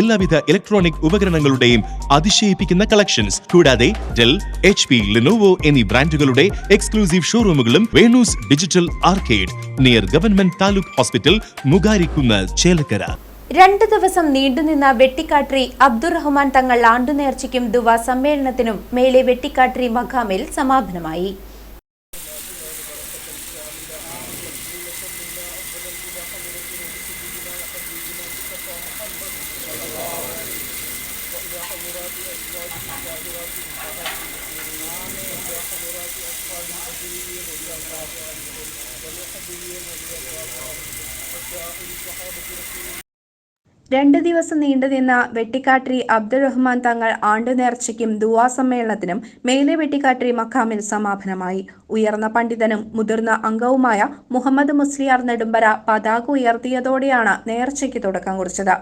എല്ലാവിധ ഇലക്ട്രോണിക് ഉപകരണങ്ങളുടെയും അതിശയിപ്പിക്കുന്ന കളക്ഷൻസ് കൂടാതെ ഡെൽ എച്ച് പി ലിനോവോ എന്നീ ബ്രാൻഡുകളുടെ exclusive ഷോറൂമുകളും Venu's digital arcade near government taluk hospital മുഗാരിക്കുന്ന Chelakkara. രണ്ട് ദിവസം നീണ്ടുനിന്ന വെട്ടിക്കാട്രി അബ്ദുറഹ്മാൻ തങ്ങൾ ആണ്ടുനേർച്ചയ്ക്കും ദുവ സമ്മേളനത്തിനും മേലെ വെട്ടിക്കാട്രി മഖാമിൽ സമാപനമായി. രണ്ട് ദിവസം നീണ്ടുനിന്ന വെട്ടിക്കാട്രി അബ്ദുറഹ്മാൻ തങ്ങൾ ആണ്ടു നേർച്ചയ്ക്കും ദുവാ സമ്മേളനത്തിനും മേലെ വെട്ടിക്കാട്രി മഖാമിൽ സമാപനമായി. ഉയർന്ന പണ്ഡിതനും മുതിർന്ന അംഗവുമായ മുഹമ്മദ് മുസ്ലിയാർ നെടുമ്പര പതാക ഉയർത്തിയതോടെയാണ് നേർച്ചയ്ക്ക് തുടക്കം കുറിച്ചത്.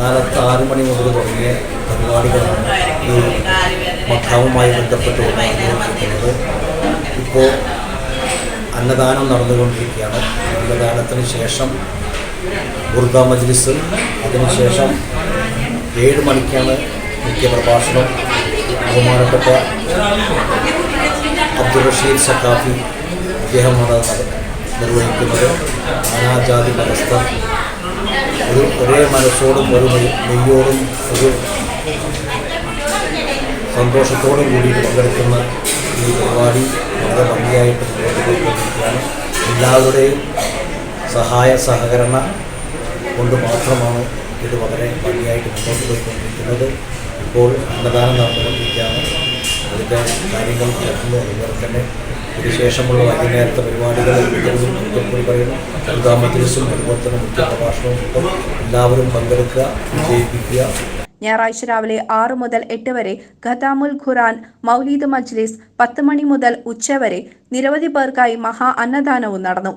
കാലത്ത് ആറ് മണി മുതൽ തുടങ്ങിയ പരിപാടികളാണ് ഈ മക്കാവുമായി ബന്ധപ്പെട്ട് നടന്നുകൊണ്ടിരിക്കുന്നത് ഇപ്പോൾ അന്നദാനം നടന്നുകൊണ്ടിരിക്കുകയാണ്. അന്നദാനത്തിന് ശേഷം ബുർദ മജ്ലിസ് അതിനുശേഷം ഏഴ് മണിക്കാണ് മുഖ്യ പ്രഭാഷണം. ബഹുമാനപ്പെട്ട അബ്ദുൾ റഷീദ് സക്കാഫി അദ്ദേഹമാണ് നിർവഹിക്കുന്നത് നാനാജാതി മതസ്ഥർ. ഒരു ഒരേ മനസ്സോടും ഒരു നെയ്- നെയ്യോടും ഒരു സന്തോഷത്തോടും കൂടി പങ്കെടുക്കുന്ന ഈ പരിപാടി വളരെ ഭംഗിയായിട്ട് മുന്നോട്ട് പോയിക്കൊണ്ടിരിക്കുകയാണ് എല്ലാവരുടെയും സഹായ സഹകരണ കൊണ്ട് മാത്രമാണ് ഇത് വളരെ ഭംഗിയായിട്ട് മുന്നോട്ട് പോയിക്കൊണ്ടിരിക്കുന്നത്. ഇപ്പോൾ അന്നദാനം നടന്നുകൊണ്ടിരിക്കുകയാണ് അതിന്റെ കാര്യങ്ങൾ നടക്കുന്നു. അതുപോലെ തന്നെ ഇതിനുശേഷമുള്ള വൈകുന്നേരത്തെ പരിപാടികൾ കൂടി പറയുന്നു. ദുർഗാ മജ്ലിസും അതുപോലെ തന്നെ മുഖ്യ പ്രഭാഷണവും എല്ലാവരും പങ്കെടുക്കുക വിജയിപ്പിക്കുക. ഞായറാഴ്ച രാവിലെ ആറു മുതൽ എട്ട് വരെ ഖതാമുൽ ഖുറാൻ മൗലീദ് മജ്ലിസ് പത്ത് മണി മുതൽ ഉച്ചവരെ നിരവധി പേർക്കായി മഹാ അന്നദാനവും നടന്നു.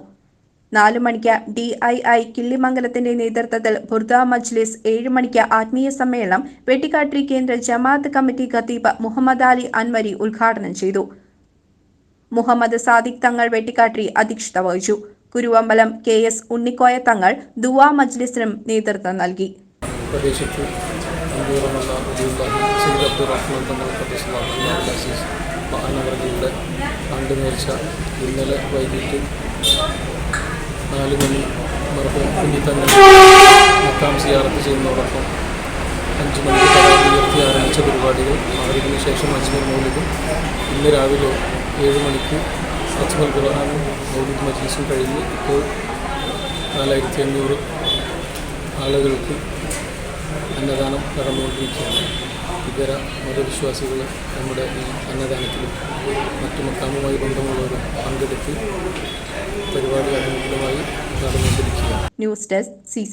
നാലു മണിക്ക് ഡി ഐ ഐ കിള്ളിമംഗലത്തിന്റെ നേതൃത്വത്തിൽ ബുർദ മജ്ലിസ് ഏഴ് മണിക്ക് ആത്മീയ സമ്മേളനം വെട്ടിക്കാട്രി കേന്ദ്ര ജമാഅത്ത് കമ്മിറ്റി ഖത്തീബ് മുഹമ്മദ് അലി അൻവരി ഉദ്ഘാടനം ചെയ്തു. മുഹമ്മദ് സാദിഖ് തങ്ങൾ വെട്ടിക്കാട്ടി അധ്യക്ഷത വഹിച്ചു. കുരുവമ്പലം കെ എസ് ഉണ്ണിക്കോയ തങ്ങൾ ദുവാ മജ്ലിസിനും നേതൃത്വം നൽകി. മഹാനഗരങ്ങളുടെ ആണ്ട് നേർച്ച ഇന്നലെ വൈകിട്ട് നാല് മണി മറുപടി കുഞ്ഞിത്തങ്ങൾ മക്കാം സിയാറത്ത് ചെയ്യുന്നതോടൊപ്പം അഞ്ച് മണിക്ക് പതാക ഉയർത്തി ആരംഭിച്ച പരിപാടികൾ. അവരിന് ശേഷം അച്ഛനെ മൗലിദും ഇന്ന് രാവിലെ ഏഴ് മണിക്ക് അജ്മൽ ഗുരുഹാനും മൗലിദ് മജീസും കഴിഞ്ഞ് ഇപ്പോൾ നാലായിരത്തി അഞ്ഞൂറ് ആളുകൾക്ക് അന്നദാനം നടന്നുകൊണ്ടിരിക്കുകയാണ്. ഇതര മതവിശ്വാസികൾ നമ്മുടെ ഈ അന്നദാനത്തിലും മറ്റു മക്കാമുമായി ബന്ധമുള്ളവരും പങ്കെടുത്ത് പരിപാടി അനുകൂലമായി നടന്നുകൊണ്ടിരിക്കുകയാണ്. News desk C